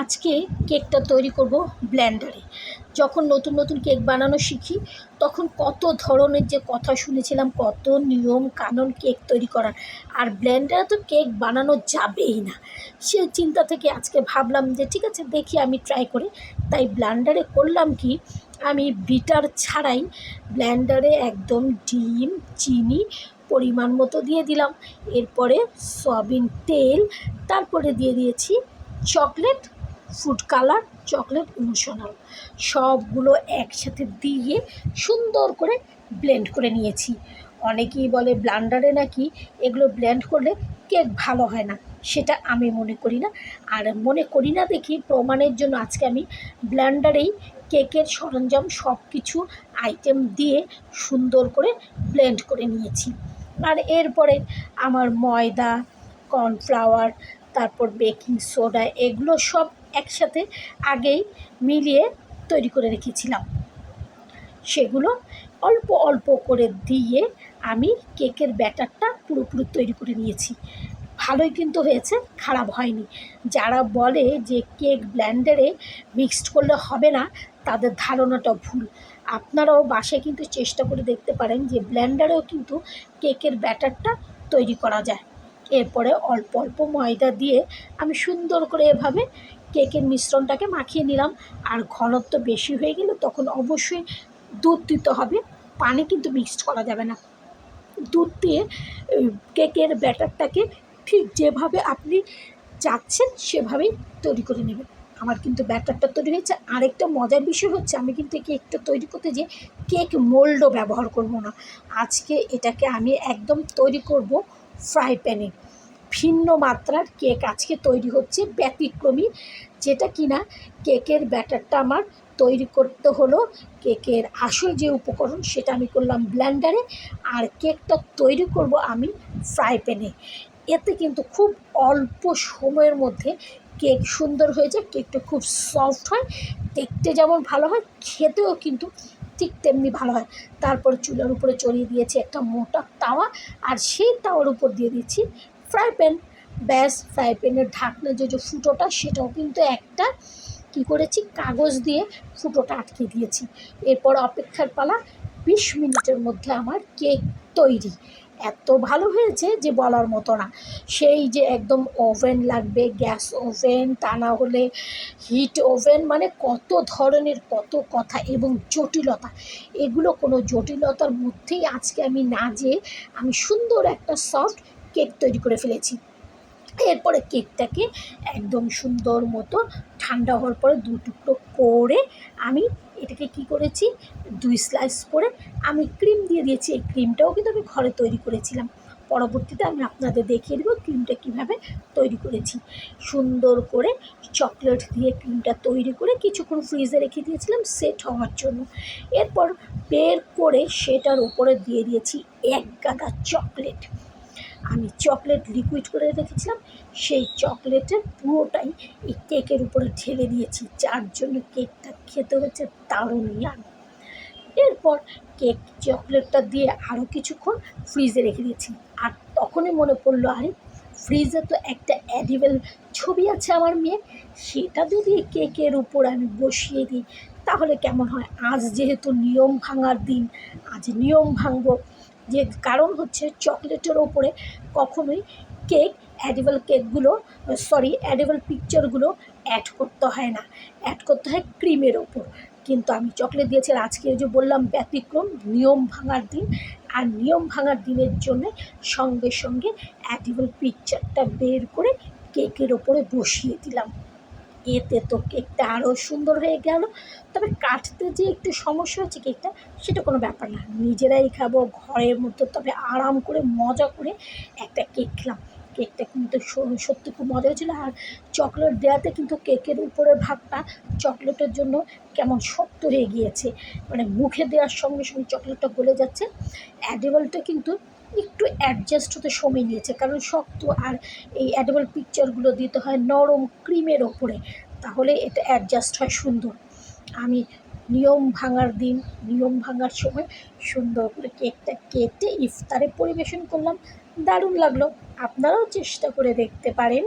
আজকে কেকটা তৈরি করব ব্ল্যান্ডারে যখন নতুন নতুন কেক বানানো শিখি, তখন কত ধরনের যে কথা শুনেছিলাম, কত নিয়ম কানুন কেক তৈরি করার। আর ব্ল্যান্ডারে তো কেক বানানো যাবেই না। সে চিন্তা থেকে আজকে ভাবলাম যে, ঠিক আছে, দেখি আমি ট্রাই করে। তাই ব্ল্যান্ডারে করলাম কি, আমি বিটার ছাড়াই ব্ল্যান্ডারে একদম ডিম, চিনি, পরিমাণ মতো দিয়ে দিলাম। এরপরে সয়াবিন তেল, তারপরে দিয়ে দিয়েছি chocolate food colour, chocolate, emotional. সবগুলো একসাথে দিয়ে সুন্দর করে ব্লেন্ড করে নিয়েছি। অনেকেই বলে ব্লান্ডারে নাকি এগুলো ব্লেন্ড করলে কেক ভালো হয় না। সেটা আমি মনে করি না। আর মনে করি না দেখি প্রমাণের জন্য আজকে আমি ব্লেন্ডারেই কেকের সরঞ্জাম সব কিছু আইটেম দিয়ে সুন্দর করে ব্লেন্ড করে নিয়েছি। আর এরপরে আমার ময়দা, কর্নফ্লাওয়ার, তারপর বেকিং সোডা, এগুলো সব একসাথে আগেই মিলিয়ে তৈরি করে রেখেছিলাম। সেগুলো অল্প অল্প করে দিয়ে আমি কেকের ব্যাটারটা পুরোপুরি তৈরি করে নিয়েছি। ভালোই কিন্তু হয়েছে, খারাপ হয়নি। যারা বলে যে কেক ব্ল্যান্ডারে মিক্সড করলে হবে না, তাদের ধারণাটা ভুল। আপনারাও বাসায় কিন্তু চেষ্টা করে দেখতে পারেন যে ব্ল্যান্ডারেও কিন্তু কেকের ব্যাটারটা তৈরি করা যায়। এরপরে অল্প অল্প ময়দা দিয়ে আমি সুন্দর করে এভাবে কেকের মিশ্রণটাকে মাখিয়ে নিলাম। আর ঘনত্ব বেশি হয়ে গেলে তখন অবশ্যই দুধ দিতে হবে। পানি কিন্তু মিক্সড করা যাবে না। দুধ দিয়ে কেকের ব্যাটারটাকে ঠিক যেভাবে আপনি চাচ্ছেন, সেভাবেই তৈরি করে নেবেন। আমার কিন্তু ব্যাটারটা তৈরি হয়েছে। আরেকটা মজার বিষয় হচ্ছে, আমি কিন্তু কেকটা তৈরি করতে যে কেক মোল্ডও ব্যবহার করব না। আজকে এটাকে আমি একদম তৈরি করব ফ্রাই প্যানে। ভিন্ন মাত্রার কেক আজকে তৈরি হচ্ছে ব্যতিক্রমী। যেটা কিনা কেকের ব্যাটারটা আমার তৈরি করতে হলো। কেকের আসল যে উপকরণ সেটা আমি করলাম ব্ল্যান্ডারে। আর কেকটা তৈরি করব আমি ফ্রাই প্যানে। এতে কিন্তু খুব অল্প সময়ের মধ্যে কেক সুন্দর হয়ে যায়, কেকটা খুব সফট হয়, দেখতে যেমন ভালো হয়, খেতেও কিন্তু ঠিক তেমনি ভালো হয়। তারপর চুলার উপরে চড়িয়ে দিয়েছি একটা মোটা তাওয়া। আর সেই তাওয়ার উপর দিয়ে দিচ্ছি ফ্রাই প্যান। ব্যাস, ফ্রাই প্যানের ঢাকনা যে যে ফুটোটা, সেটাও কিন্তু একটা কি করেছি, কাগজ দিয়ে ফুটোটা আটকে দিয়েছি। এরপর অপেক্ষার পালা বিশ মিনিটের মধ্যে আমার কেক তৈরি। এত ভালো হয়েছে যে বলার মতো না। সেই যে একদম ওভেন লাগবে, গ্যাস ওভেন, তা না হলে হিট ওভেন মানে কত ধরনের কত কথা এবং জটিলতা। এগুলো কোনো জটিলতার মধ্যেই আজকে আমি না যেয়ে আমি সুন্দর একটা সফট কেক তৈরি করে ফেলেছি। এরপরে কেকটাকে একদম সুন্দর মতো ঠান্ডা হওয়ার পরে দু টুকরো করে আমি এটাকে কি করেছি, দুই স্লাইস করে আমি ক্রিম দিয়ে দিয়েছি। এই ক্রিমটাও কিন্তু আমি ঘরে তৈরি করেছিলাম। পরবর্তীতে আমি আপনাদের দেখিয়ে দেবো ক্রিমটা কীভাবে তৈরি করেছি। সুন্দর করে চকলেট দিয়ে ক্রিমটা তৈরি করে কিছুক্ষণ ফ্রিজে রেখে দিয়েছিলাম সেট হওয়ার জন্য। এরপর বের করে সেটার উপরে দিয়ে দিয়েছি এক গাদা চকলেট আমি চকলেট লিকুইড করে রেখেছিলাম, সেই চকলেটের পুরোটাই এই কেকের উপরে ঢেলে দিয়েছি। যার জন্য কেকটা খেতে হচ্ছে দারুণ ইয়াম এরপর কেক চকলেটটা দিয়ে আরও কিছুক্ষণ ফ্রিজে রেখে দিয়েছি। আর তখনই মনে পড়ল, আরে ফ্রিজে তো একটা অ্যাডিবেল ছবি আছে আমার মেয়ে। সেটা যদি কেকের উপর আমি বসিয়ে দিই, তাহলে কেমন হয়? আজ যেহেতু নিয়ম ভাঙার দিন, আজ নিয়ম ভাঙবো। যে কারণ হচ্ছে চকলেটের ওপরে কখনোই কেক অ্যাডিবল কেকগুলো সরি অ্যাডিবল পিকচারগুলো অ্যাড করতে হয় না। অ্যাড করতে হয় ক্রিমের ওপর। কিন্তু আমি চকলেট দিয়েছি আজকে যে বললাম ব্যতিক্রম, নিয়ম ভাঙার দিন। আর নিয়ম ভাঙার দিনের জন্য সঙ্গে সঙ্গে অ্যাডিবল পিকচারটা বের করে কেকের ওপরে বসিয়ে দিলাম। এতে তো কেকটা আরও সুন্দর হয়ে গেল। তবে কাটতে যে একটু সমস্যা হচ্ছে কেকটা, সেটা কোনো ব্যাপার না। নিজেরাই খাব, ঘরের মধ্যে তবে আরাম করে, মজা করে একটা কেক খেলাম। কেকটা কিন্তু সত্যি খুব মজা হয়েছিলো। আর চকলেট দেওয়াতে কিন্তু কেকের উপরের ভাগটা চকলেটের জন্য কেমন শক্ত হয়ে গিয়েছে। মানে মুখে দেওয়ার সঙ্গে সঙ্গে চকলেটটা গলে যাচ্ছে। অ্যাডেবলটা কিন্তু একটু অ্যাডজাস্ট হতে সময় নিয়েছে। কারণ শক্ত আর এই অ্যাডেবল পিকচারগুলো দিতে হয় নরম ক্রিমের ওপরে, তাহলে এটা অ্যাডজাস্ট হয় সুন্দর। আমি নিয়ম ভাঙার দিন, নিয়ম ভাঙার সময় সুন্দর করে কেকটা কেটে ইফতারে পরিবেশন করলাম। দারুণ লাগল। আপনারাও চেষ্টা করে দেখতে পারেন।